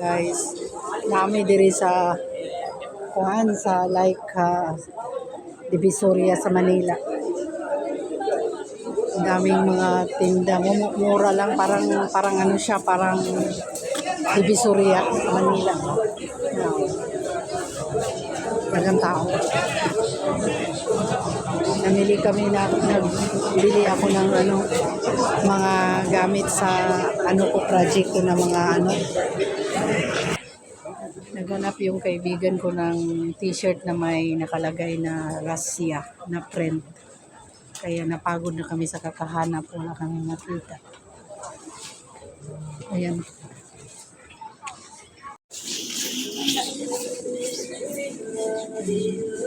guys. Nami diri sa kuan sa like uh, Divisoria sa Manila. Daming mga tinda. Mu- mura lang parang parang ano siya parang Divisoria sa Manila. Now, dagang tao. Namili kami na nagbili ako ng ano mga gamit sa ano ko project ko na mga ano Naghanap yung kaibigan ko ng t-shirt na may nakalagay na Russia na print. Kaya napagod na kami sa kakahanap. Wala kami makita. Ayan.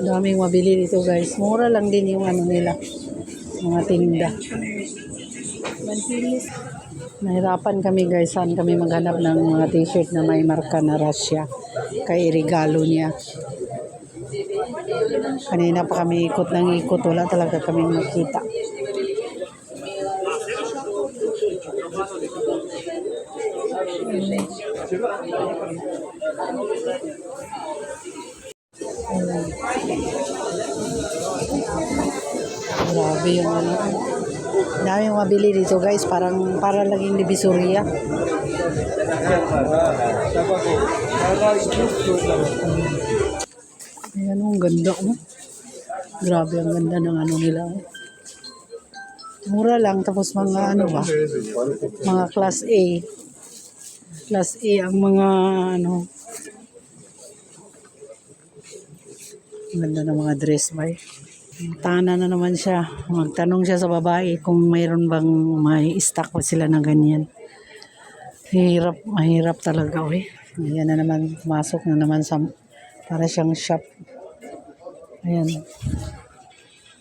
Daming mabili dito guys. Mura lang din yung ano nila. Mga tinda. Nahirapan kami guys, saan kami maghanap ng mga t-shirt na may marka na Russia. Kay regalo niya. Kanina pa kami ikot ng ikot, wala talaga kami makita. Grabe yung ano. Dami yung mabili dito guys, parang para laging divisoria. Ayan ang ganda oh. Grabe ang ganda ng ano nila. oh. Mura lang tapos mga ano ba? Mga class A. Class A ang mga ano. Ang ganda ng mga dress ba. Tana na naman siya. Magtanong siya sa babae kung mayroon bang may stock pa sila na ganyan. Hirap, mahirap talaga eh. Ayan na naman, pumasok na naman sa para siyang shop. Ayan.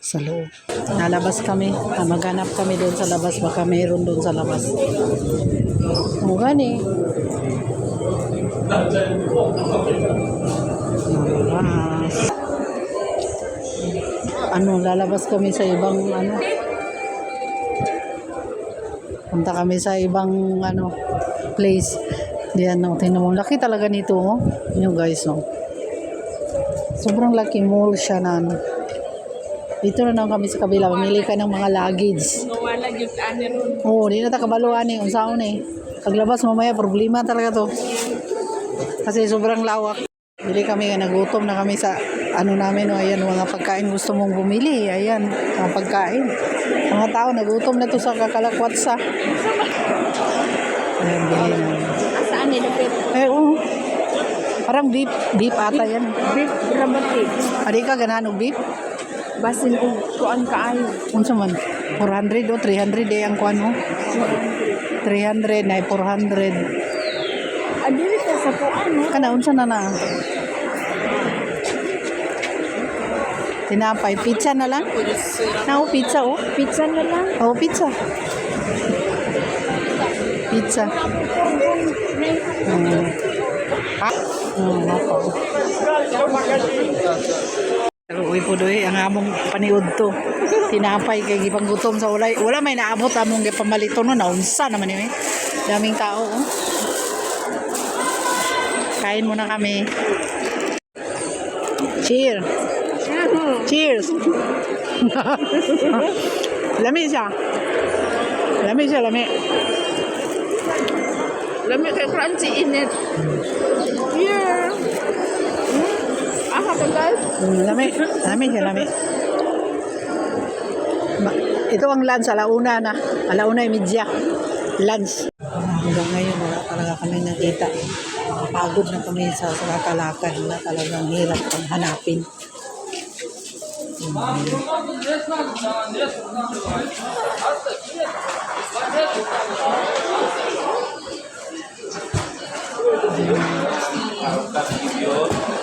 Sa loob. Nalabas kami. Ah, maghanap kami doon sa labas. Baka mayroon doon sa labas. O gani. Ano, lalabas kami sa ibang ano. Punta kami sa ibang ano place. Diyan, no, tingnan mo. Laki talaga nito, oh. Yung guys, no. Sobrang laki mall siya na ano. Dito na lang kami sa kabila. Mamili ka ng mga luggage. Wala yung ani ron. Oo, di na ta kabaluan eh. Unsaon eh. Paglabas mamaya, problema talaga to. Kasi sobrang lawak. Bili kami, nagutom na kami sa ano namin, no, ayan, mga pagkain gusto mong bumili, ayan, mga pagkain. Mga tao, nagutom na to sa kakalakwatsa. Ayan, bili namin. Asaan nila pero Eh, oo. Parang beef, beef ata yan. beef dramatic. Adi ka ganahan og beef? Basin ko kuan kaayo. Unsa man? 400 o 300 eh ang kuan mo? 300 na 400. Sa kuan no. Kana unsa na na? Tinapay, pizza na lang? Na pizza oh. Pizza na lang. Oh, pizza. Pizza. Mm. Ah, oh, ako. Uy po doy, ang among paniud to. Tinapay kay gipang gutom sa ulay. Wala may naabot among gipamalito no naunsa naman yun eh. Daming tao oh. Kain muna kami. Cheers. Cheers. lami siya. Lami siya, lami. Lami kay crunchy init. Yeah. Hmm? Ah, guys. Mm, lami. Lami siya, lami. Ito ang lunch, alauna na. Alauna yung media. Lunch. Hanggang ngayon, wala talaga kami nakita. Pagod na kami sa, kakalakad na talagang hirap pang hanapin.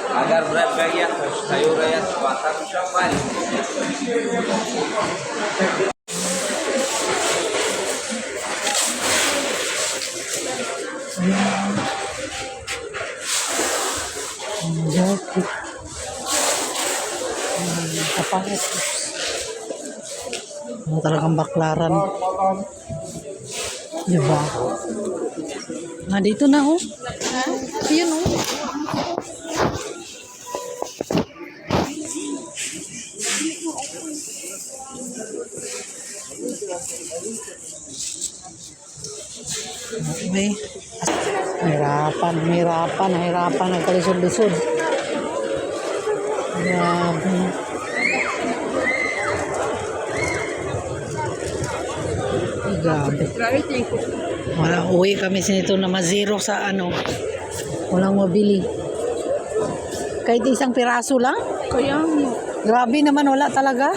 agar berat gaya sayur raya batang syawal Joke. Kapangit. Ano talagang baklaran. Diba? Ah, dito na oh. Yun oh. May hirapan, hirapan, hirapan, nagkalisod-lisod. Grabe. Ay, Grabe. Grabe. Wala, uwi kami sinito na mazero sa ano. Walang mabili. Kahit isang piraso lang. Kaya mo. Grabe naman, wala talaga.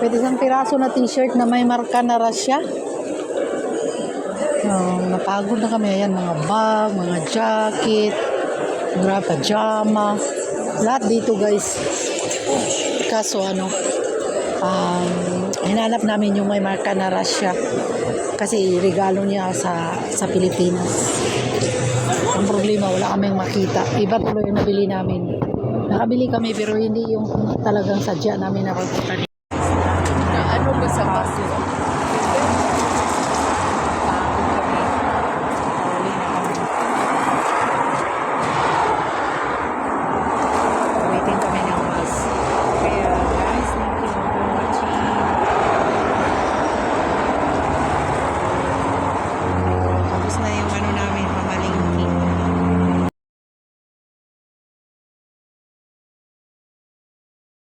Pwede isang piraso na t-shirt na may marka na rasya. Napagod na kami. Ayan, mga bag, mga jacket, grabe, pajama. Lahat dito, guys. Kaso ano, um, hinanap namin yung may marka na rasya. Kasi regalo niya sa sa Pilipinas. Ang problema, wala kaming makita. Iba tuloy yung nabili namin. Nakabili kami pero hindi yung talagang sadya namin na pagpunta